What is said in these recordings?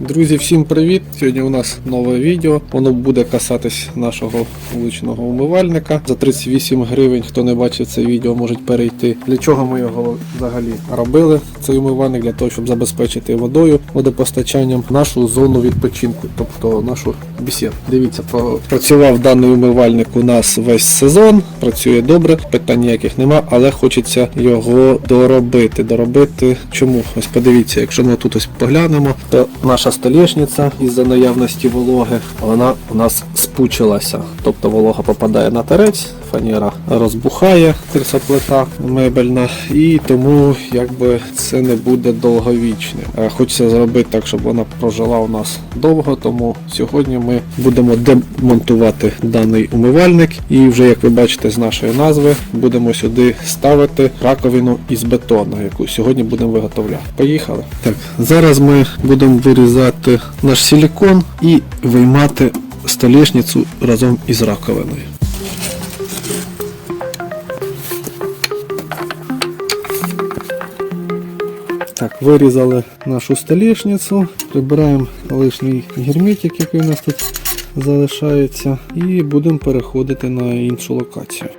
Друзі, всім привіт! Сьогодні у нас нове відео. Воно буде касатись нашого вуличного умивальника. За 38 гривень, хто не бачив це відео, можуть перейти. Для чого ми його взагалі робили? Цей умивальник для того, щоб забезпечити водою, водопостачанням нашу зону відпочинку, тобто нашу бесіду. Дивіться, працював даний умивальник у нас весь сезон, працює добре, питань ніяких нема, але хочеться його доробити. Доробити чому? Ось подивіться, якщо ми тут ось поглянемо, то наша столішниця із-за наявності вологи, вона у нас спучилася. Тобто волога попадає на терець, фанера розбухає, терсоплита мебельна, і тому якби це не буде довговічним. Е, Хочеться зробити так, щоб вона прожила у нас довго, тому сьогодні ми будемо демонтувати даний умивальник, і вже як ви бачите з нашої назви, будемо сюди ставити раковину із бетону, яку сьогодні будемо виготовляти. Поїхали. Так, зараз ми будемо вирізати наш силікон і виймати столішницю разом із раковиною. Так, вирізали нашу столішницю, прибираємо лишній герметик, який у нас тут залишається, і будемо переходити на іншу локацію.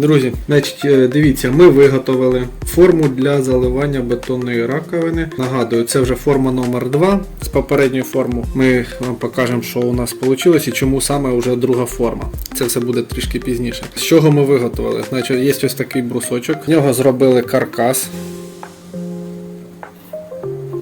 Друзі, значить, е, дивіться, ми виготовили форму для заливання бетонної раковини. Нагадую, це вже форма номер 2 З попередньої форми ми вам покажемо, що у нас вийшло і чому саме вже друга форма. Це все буде трішки пізніше. З чого ми виготовили? Значить, є ось такий брусочок. В нього зробили каркас.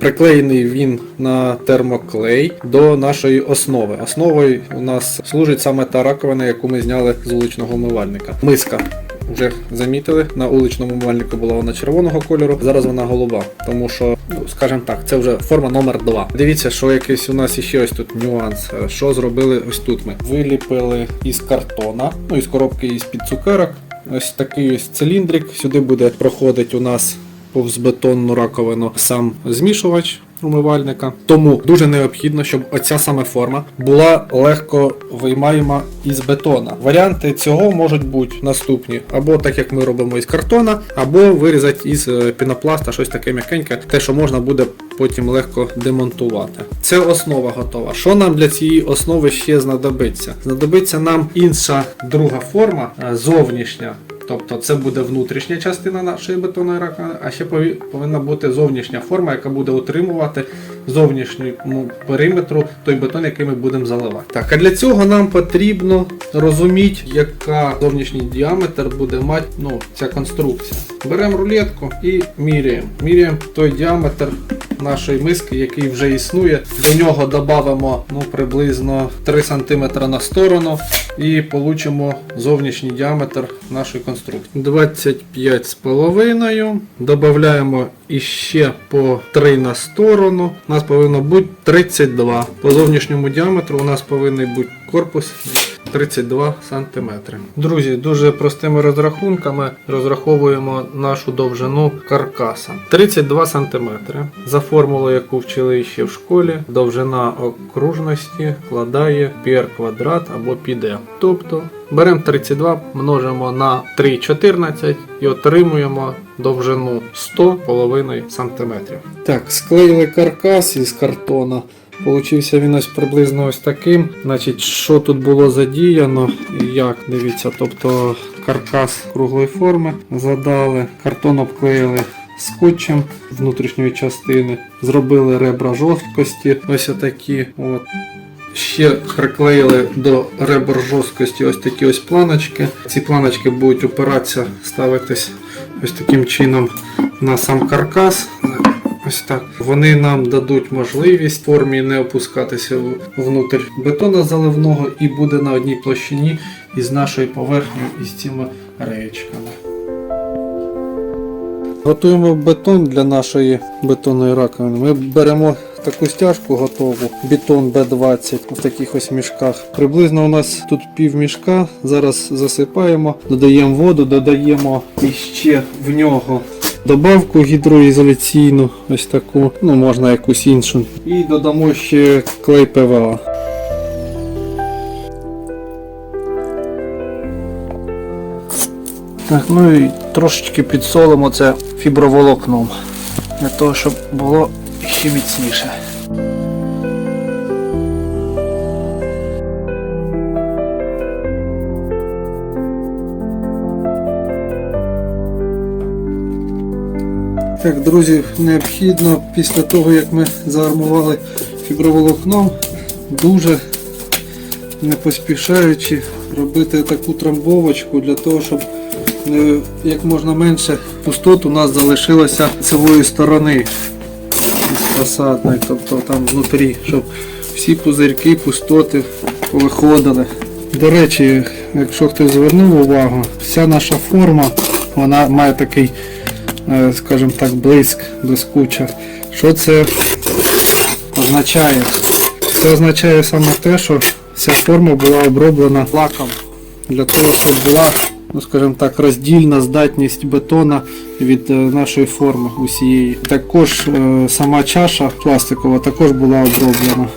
Приклеєний він на термоклей до нашої основи. Основою у нас служить саме та раковина, яку ми зняли з вуличного умивальника. Миска. Вже замітили, на вуличному умивальнику була вона червоного кольору, зараз вона голуба. Тому що, ну, скажімо так, це вже форма номер 2. Дивіться, що якийсь у нас ще ось тут нюанс. Що зробили ось тут ми? Виліпили із картона, ну із коробки із під цукерок. Ось такий ось циліндрик. Сюди буде проходить у нас повз бетонну раковину сам змішувач умивальника. Тому дуже необхідно, щоб оця саме форма була легко виймаєма із бетона. Варіанти цього можуть бути наступні: або так як ми робимо із картона, або вирізати із е, пінопласта щось таке м'якеньке, те, що можна буде потім легко демонтувати. Це основа готова. Що нам для цієї основи ще знадобиться? Знадобиться нам інша друга форма, е, зовнішня. Тобто це буде внутрішня частина нашої бетонної раковини, а ще повинна бути зовнішня форма, яка буде утримувати зовнішньому периметру той бетон, який ми будемо заливати. Так, а для цього нам потрібно розуміти, яка зовнішній діаметр буде мати ну, ця конструкція. Беремо рулетку і міряємо. Міряємо той діаметр нашої миски, який вже існує. До нього додамо ну, приблизно 3 см на сторону і получимо зовнішній діаметр нашої конструкції. 25 з половиною. Додаємо іще по 3 на сторону. У нас повинно бути 32. По зовнішньому діаметру у нас повинен бути корпус 32 см. Друзі, дуже простими розрахунками розраховуємо нашу довжину каркаса. 32 см. За формулою, яку вчили ще в школі, довжина окружності складає πr квадрат або πd. Тобто беремо 32, множимо на 3,14 і отримуємо довжину 100 половиною см. Так, склеїли каркас із картона. Получився він ось приблизно ось таким. Значить, що тут було задіяно як, дивіться, тобто каркас круглої форми задали, картон обклеїли скотчем внутрішньої частини, зробили ребра жорсткості, ось такі. От. Ще приклеїли до ребер жорсткості ось такі ось планочки. Ці планочки будуть опиратися, ставитись ось таким чином на сам каркас. Ось так. Вони нам дадуть можливість формі не опускатися внутрь бетона заливного і буде на одній площині із нашою поверхнею із цими реєчками. Готуємо бетон для нашої бетонної раковини. Ми беремо таку стяжку готову, бетон Б20 в таких ось мішках. Приблизно у нас тут пів мішка. Зараз засипаємо, додаємо воду, додаємо іще в нього добавку гідроізоляційну, ось таку, ну можна якусь іншу. І додамо ще клей ПВА. Так, ну і трошечки підсолимо це фіброволокном. для того, щоб було ще міцніше. Так, друзі, необхідно після того, як ми заармували фіброволокном, дуже не поспішаючи робити таку трамбовочку для того, щоб е, як можна менше пустот у нас залишилося лицевої сторони з фасадної, тобто там внутрі, щоб всі пузирки, пустоти повиходили. До речі, якщо хтось звернув увагу, вся наша форма вона має такий, скажімо так, блиск, блискуча. Що це означає? Це означає саме те, що вся форма була оброблена лаком для того, щоб була, ну скажімо так, роздільна здатність бетона від е, нашої форми усієї. Також е, сама чаша пластикова також була оброблена.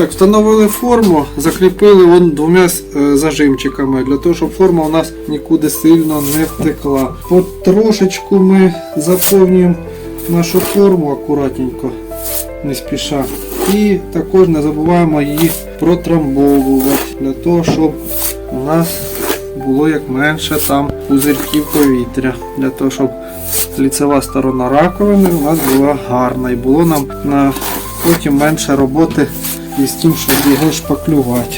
Так, встановили форму, закріпили вон двома е, зажимчиками, для того, щоб форма у нас нікуди сильно не втекла. От трошечку ми заповнюємо нашу форму акуратненько, не спіша. І також не забуваємо її протрамбовувати, для того, щоб у нас було як менше там пузирків повітря, для того, щоб ліцева сторона раковини у нас була гарна і було нам на потім менше роботи із тим, щоб його шпаклювати.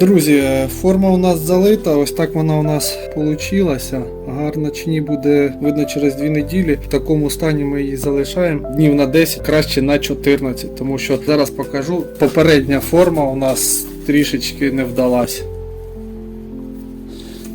Друзі, форма у нас залита, ось так вона у нас вийшла. Гарна чи ні буде видно через дві неділі. В такому стані ми її залишаємо. Днів на 10, краще на 14, тому що зараз покажу. Попередня форма у нас трішечки не вдалась.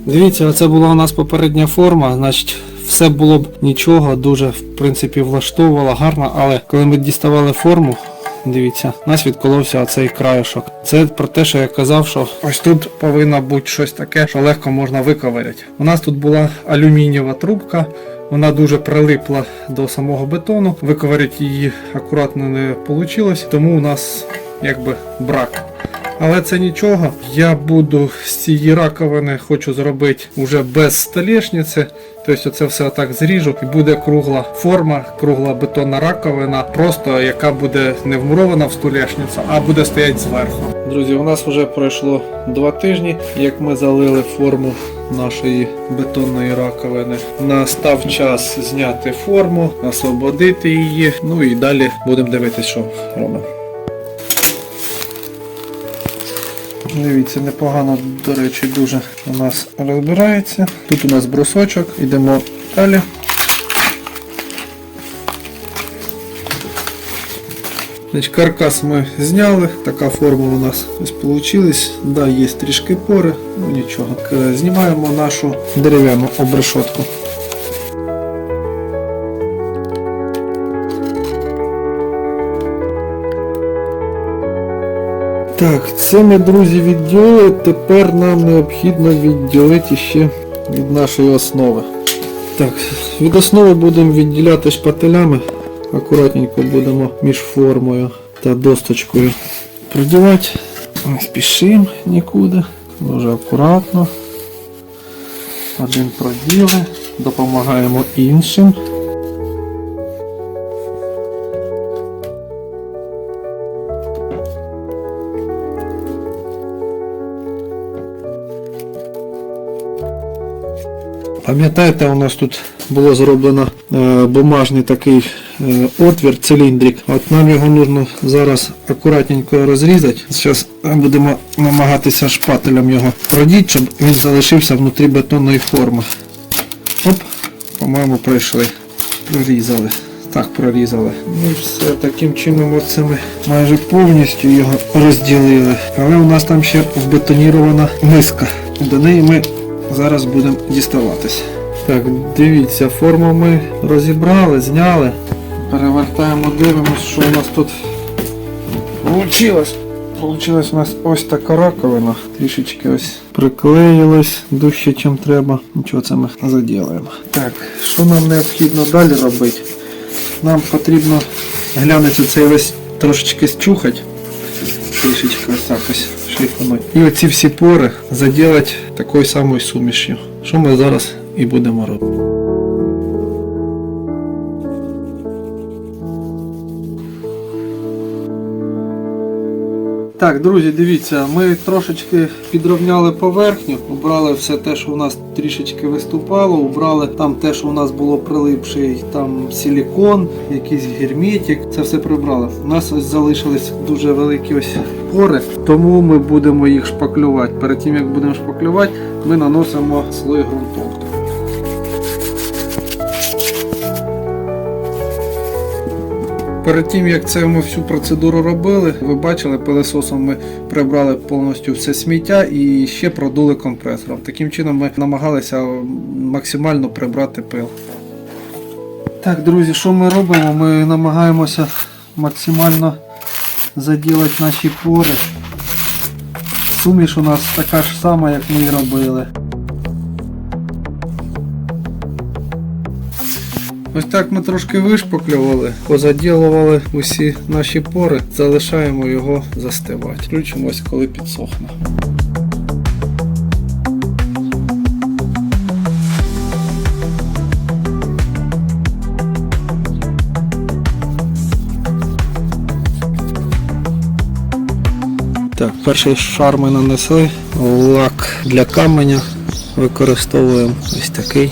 Дивіться, це була у нас попередня форма, значить все було б нічого, дуже в принципі влаштовувало гарно, але коли ми діставали форму, дивіться, у нас відколовся оцей краєшок. Це про те, що я казав, що ось тут повинно бути щось таке, що легко можна виковиряти. У нас тут була алюмінієва трубка. Вона дуже прилипла до самого бетону. Виковиряти її акуратно не вийшло, тому у нас якби брак. Але це нічого. Я буду з цієї раковини хочу зробити вже без столешниці. Тобто це все отак зріжу і буде кругла форма, кругла бетонна раковина, просто яка буде не вмурована в столешницю, а буде стояти зверху. Друзі, у нас вже пройшло два тижні, як ми залили форму нашої бетонної раковини. Настав час зняти форму, освободити її. Ну і далі будемо дивитися, що робимо. Дивіться, непогано, до речі, дуже у нас розбирається. Тут у нас брусочок, йдемо далі. Значить, каркас ми зняли, така форма у нас ось вийшла. Да, є трішки пори, ну нічого. Знімаємо нашу дерев'яну обрешотку. Так, це ми, друзі, відділили. Тепер нам необхідно відділити ще від нашої основи. Так, від основи будемо відділяти шпателями. Акуратненько будемо між формою та досточкою приділяти. Не спішимо нікуди. Дуже акуратно. Один проділи, допомагаємо іншим. Пам'ятаєте, у нас тут було зроблено е, бумажний такий е, отвір, циліндрик. От нам його потрібно зараз акуратненько розрізати. Зараз будемо намагатися шпателем його продіти, щоб він залишився внутрі бетонної форми. Оп, по-моєму, пройшли. Прорізали. Так, прорізали. Ну і все, таким чином оце ми майже повністю його розділили. Але у нас там ще вбетонірована миска. До неї ми зараз будемо діставатись. Так, дивіться, форму ми розібрали, зняли. Перевертаємо, дивимося, що у нас тут вийшло. Получилась у нас ось така раковина. Трішечки ось приклеїлась дужче, ніж треба. Нічого це ми заділаємо. Так, що нам необхідно далі робити? Нам потрібно глянути цей весь трошечки зчухати. Трішечки ось так ось шліфануть. І оці всі пори заділати такою самою сумішю. Що ми зараз і будемо робити. Так, друзі, дивіться, ми трошечки підровняли поверхню, убрали все те, що у нас трішечки виступало, убрали там те, що у нас було прилипший, там силікон, якийсь герметик, це все прибрали. У нас ось залишились дуже великі ось пори, тому ми будемо їх шпаклювати. Перед тим як будемо шпаклювати, ми наносимо слой ґрунтовки. Перед тим як це ми всю процедуру робили, ви бачили, пилесосом ми прибрали повністю все сміття і ще продули компресором. Таким чином ми намагалися максимально прибрати пил. Так, друзі, що ми робимо? Ми намагаємося максимально заділити наші пори. Суміш у нас така ж сама, як ми і робили. Ось так ми трошки вишпаклювали, позаділували усі наші пори, залишаємо його застивати. Включимось, коли підсохне. Так, перший шар ми нанесли. Лак для каменя використовуємо ось такий.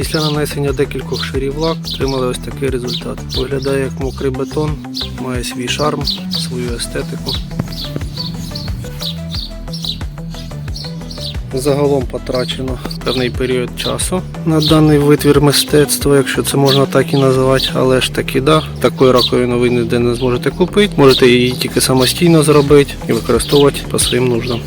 Після нанесення декількох шарів лак отримали ось такий результат. Виглядає як мокрий бетон, має свій шарм, свою естетику. Загалом потрачено певний період часу на даний витвір мистецтва, якщо це можна так і називати, але ж таки да, такої раковини ви ніде не зможете купити. Можете її тільки самостійно зробити і використовувати по своїм нуждам.